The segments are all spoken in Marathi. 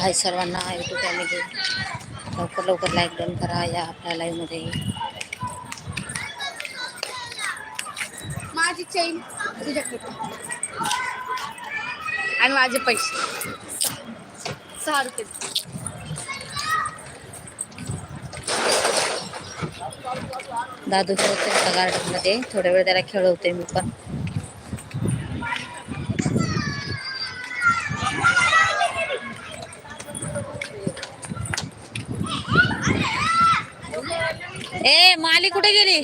हाय सर्वांना यूट्यूब फॅमिली लवकर लवकर लाईक डन करा या आपल्या लाईव्हमध्ये माझी चेन आणि माझे पैसे. सहा रुपये दादू गार्डनमध्ये. थोड्या वेळ त्याला खेळवते मी पण. ए माली कुठे गेली?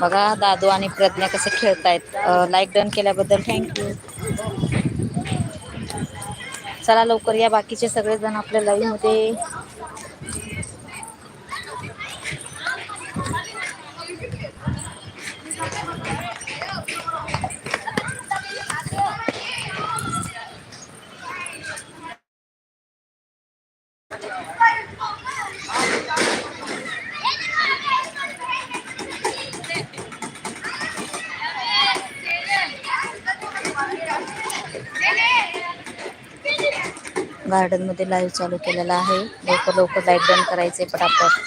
बघा दादू आणि प्रज्ञा कसं खेळतायत. लाईक डन केल्याबद्दल थँक्यू चला लवकर या बाकीचे सगळेजण आपल्या लाईव्ह गार्डनमध्ये लाईव्ह चालू केलेला आहे. लवकर लवकर लाइट डन करायचे पटापट.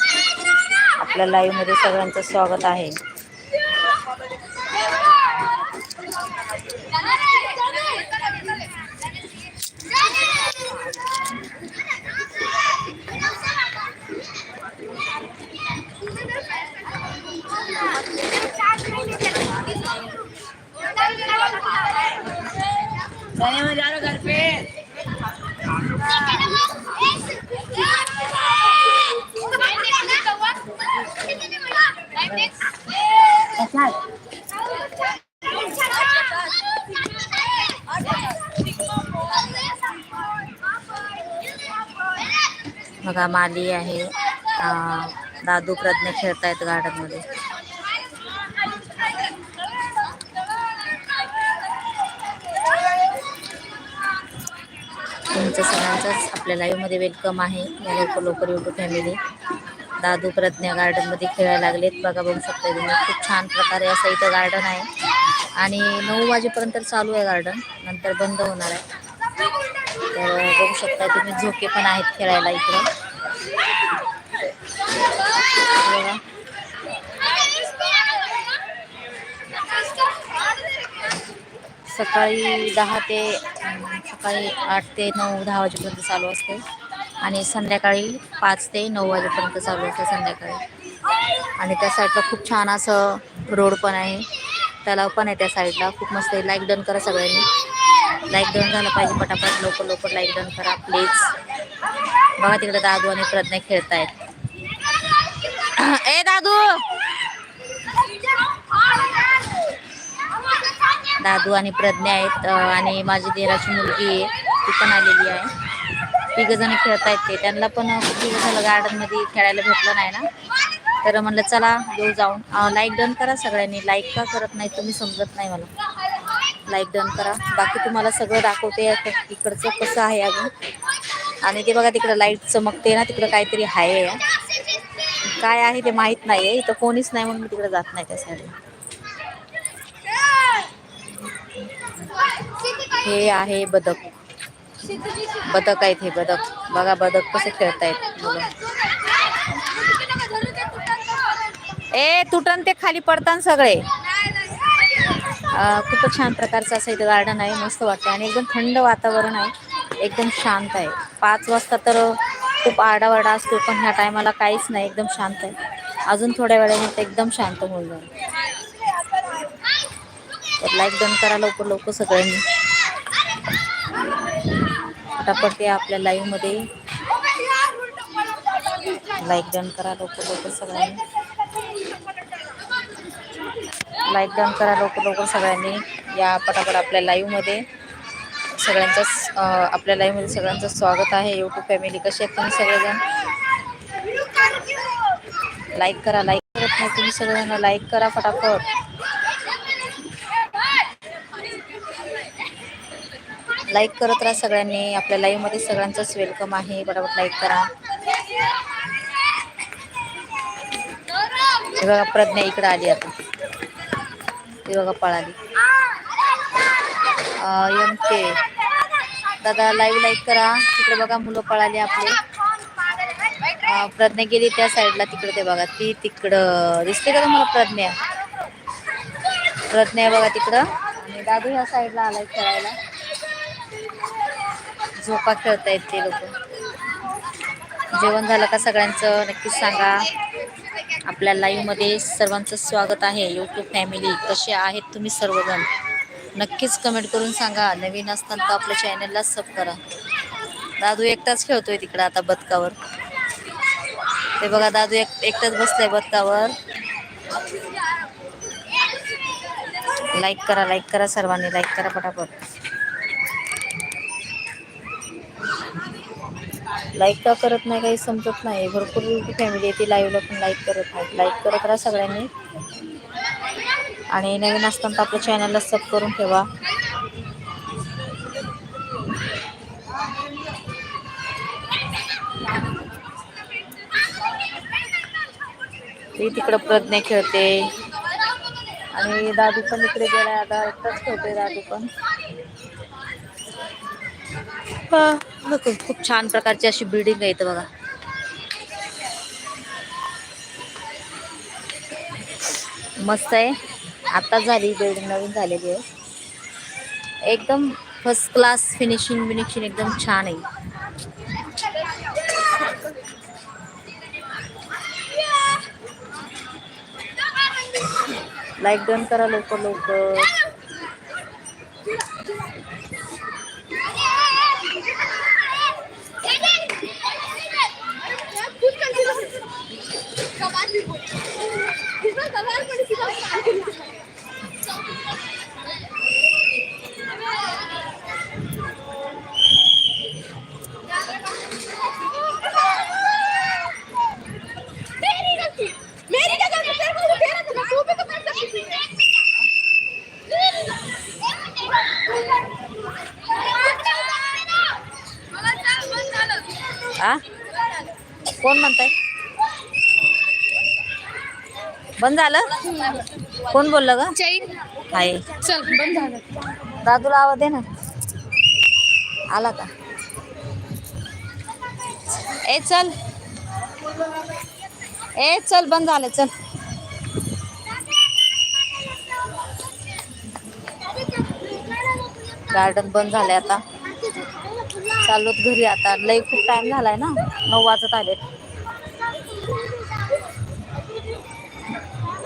आपल्या लाईव्हमध्ये सगळ्यांचं स्वागत आहे. बघा माली आहे. दादू प्रज्ञा खेळतायत गार्डनमध्ये तुमचं सगळ्यांचंच आपल्या लाईव्हमध्ये वेलकम आहे. या लवकर लवकर यूट्यूब फॅमिली दादू प्रज्ञा गार्डनमध्ये खेळायला लागलेत. बघा बघू शकता तुम्ही. खूप छान प्रकारे असं इथं गार्डन आहे. आणि नऊ वाजेपर्यंत चालू आहे गार्डन नंतर बंद होणार आहे. तर बघू शकता तुम्ही झोके पण आहेत खेळायला इकडे. बघा. सकाळी दहा ते सकाळी आठ ते नऊ दहा वाजेपर्यंत चालू असते. आणि संध्याकाळी पाच ते नऊ वाजेपर्यंत चालू असते संध्याकाळी. आणि त्या साईडला खूप छान असं रोड पण आहे. तलाव पण आहे त्या साईडला खूप मस्त आहे. लाईक डन करा सगळ्यांनी. लाईक डन झालं पाहिजे पटापट. लवकर लवकर लाईक डन करा प्लीज बघा तिकडे दादू आणि प्रज्ञा खेळतायत. ए दादू. दादू आणि प्रज्ञा आहेत आणि माझी देराची मुलगी आहे. ती पण आलेली आहे. तिघ जण खेळतायत ते. त्यांना पण खूप दिवस झालं गार्डनमध्ये खेळायला भेटलं नाही ना? तर म्हणलं चला येऊ जाऊन. लाईक डन करा सगळ्यांनी. लाईक का करत नाही तुम्ही समजत नाही मला. लाईक डन करा. बाकी तुम्हाला सगळं दाखवते. इकडचं कसं आहे अजून. आणि ते बघा तिकडं लाइट चमकते ना तिकडं काहीतरी आहे. काय आहे ते माहीत नाही आहे इथं कोणीच नाही म्हणून मी तिकडे जात नाही त्या साईडला हे आहे बदक. बदक आहेत हे बदक. बघा बदक कसे खेळतायत मुलं. ए तुटन ते खाली पडतान सगळे. खूप खूपच छान प्रकारचं असं इथं गार्डन आहे. मस्त वाटतं आणि एकदम थंड वातावरण आहे. एकदम शांत आहे. पाच वाजता तर खूप आरडाओरडा असतो पण ह्या टायमाला काहीच नाही. एकदम शांत आहे. अजून थोड्या वेळाने तर एकदम शांत होऊन जाईल. तर लाईक डन करा लवकर लवकर सगळ्यांनी. पटापट या आपल्या लाईव्हमध्ये लाईक डन करा लवकर लवकर सगळ्यांनी. लाईक डन करा लवकर लवकर सगळ्यांनी. या पटापट आपल्या लाईव्हमध्ये मध्ये सगळ्यांचं आपल्या लाईफमध्ये सगळ्यांचं स्वागत आहे. यूट्यूब फॅमिली कसे आहेत तुम्ही सगळेजण? लाईक करा लाईक करत नाही तुम्ही सगळेजण. लाईक करा फटाफट. लाईक करत राहा सगळ्यांनी. आपल्या लाईव्हमध्ये सगळ्यांचंच वेलकम आहे. फटाफट लाईक करा. बघा प्रज्ञा इकडे आली आता. ती बघा पळाली. एम के दादा लाईव्ह लाईक करा. तिकडे बघा मुलं पळाली आपले. प्रज्ञा गेली त्या साईडला तिकडे ते बघा ती तिकडं. दिसते का तुम्हाला प्रज्ञा? प्रज्ञा आहे बघा तिकडं. आणि दादू ह्या साईडला आलाय खेळायला. झोपा खेळतायत ते लोक. जेवण झालं का सगळ्यांचं? नक्कीच सांगा. आपल्या लाईव्हमध्ये सर्वांचं स्वागत आहे. युट्यूब फॅमिली कसे आहेत तुम्ही सर्वजण? नक्कीच कमेंट करून सांगा. नवीन असताना तर आपल्या चॅनलला सब करा. दादू एकटाच खेळतोय तिकडं आता बदकावर. ते बघा दादू एक एकटाच बसलाय बदकावर. लाईक करा लाईक करा सर्वांनी. लाईक करा पटापट. लाईक का करत नाही काही समजत नाही. भरपूर फॅमिली आहे ती लाईव्हला पण लाईक करत नाही. लाईक करत राहा सगळ्यांनी. आणि नवीन असताना तर आपल्या चॅनलला सब करून ठेवा. ती तिकडं प्रज्ञा खेळते. आणि दादू पण इकडे गेलाय आता एकटाच खेळते दादू पण. हा, खूप छान प्रकारची अशी बिल्डिंग आहे इथं बघा. मस्त आहे. आत्ता झाली बिल्डिंग नवीन झालेली आहे. एकदम फर्स्ट क्लास फिनिशिंग बिनिशिंग एकदम छान आहे. लाईक डन करा लवकर लवकर मेरी क्या गलती तेरे को कह रहा था ना, तू भी तो कर सकती थी आ कोण म्हणताय बंद झालं? कोण बोललं ग? चैन. आहे चल बंद झालं. दादूला आवाज दे ना. आला का? ए चल. ए चल बंद झालं चल. गार्डन बंद झालंय आता. चाललोत घरी आता. लई खूप टाइम झालाय ना. नऊ वाजत आले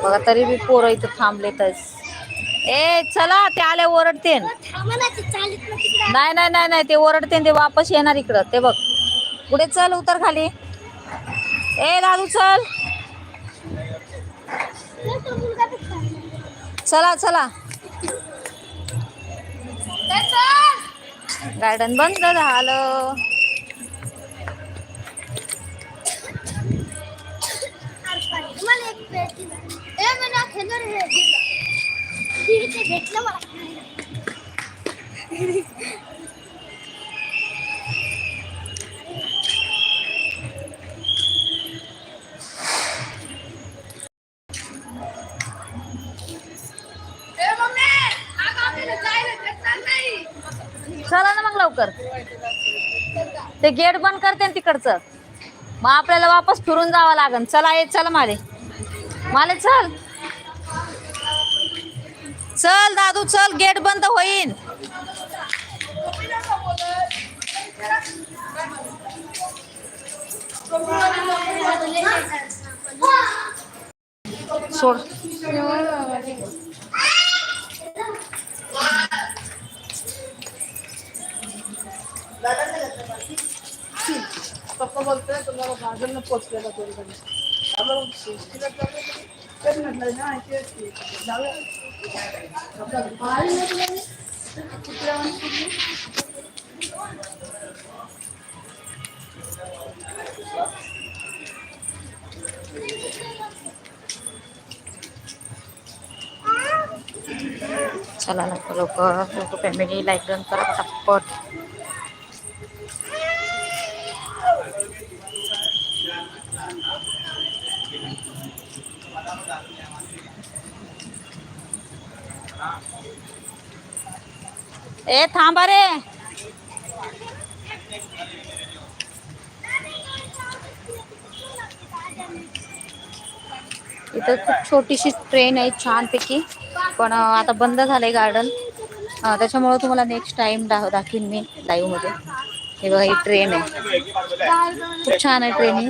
बघा तरी बी पोरं इथं थांबलेतच. ए चला ते आले ओरडते नाही नाही नाही नाही ते ओरडते ते वापस येणार इकडं. ते बघ. पुढे चल उतर खाली. ए दादू चल. चला चला. गार्डन बंद झालं. भेटलं मला. चला ना मग लवकर. ते गेट बंद करते ना तिकडचं. मग आपल्याला वापस फिरून जावं लागेल चला ये चला माले माले चल. चल दादू चल गेट बंद होईन. सोड. पप्पा बोलतोय तुम्हाला बाजूला पोचलेला Salah po, Loko. YouTube family, like, dan forget support. ए थांबा रे. इथं खूप छोटीशी ट्रेन आहे छानपैकी पण आता बंद झालंय गार्डन त्याच्यामुळे तुम्हाला नेक्स्ट टाइम दा दाखीन मी लाईव्हमध्ये हे बघा ही ट्रेन आहे. खूप छान आहे ट्रेन ही.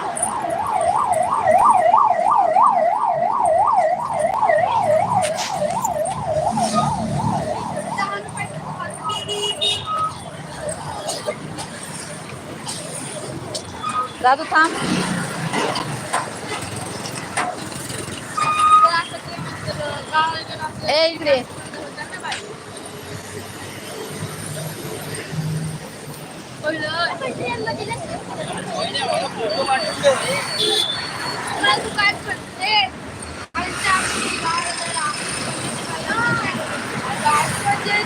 Dado tá. Ei, Gri. Olha, olha,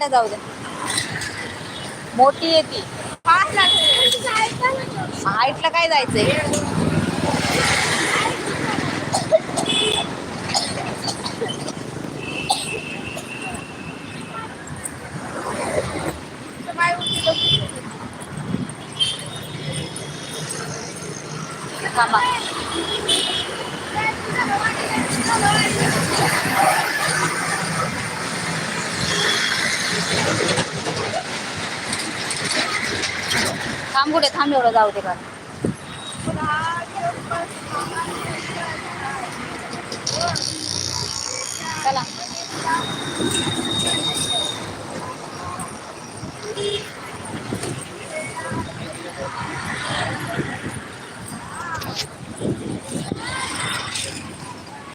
गाड्या जाऊ द्या मोठी येते ती. काय जायचंय? तांबुडे थांब एवढं जाऊ दे बरं चला.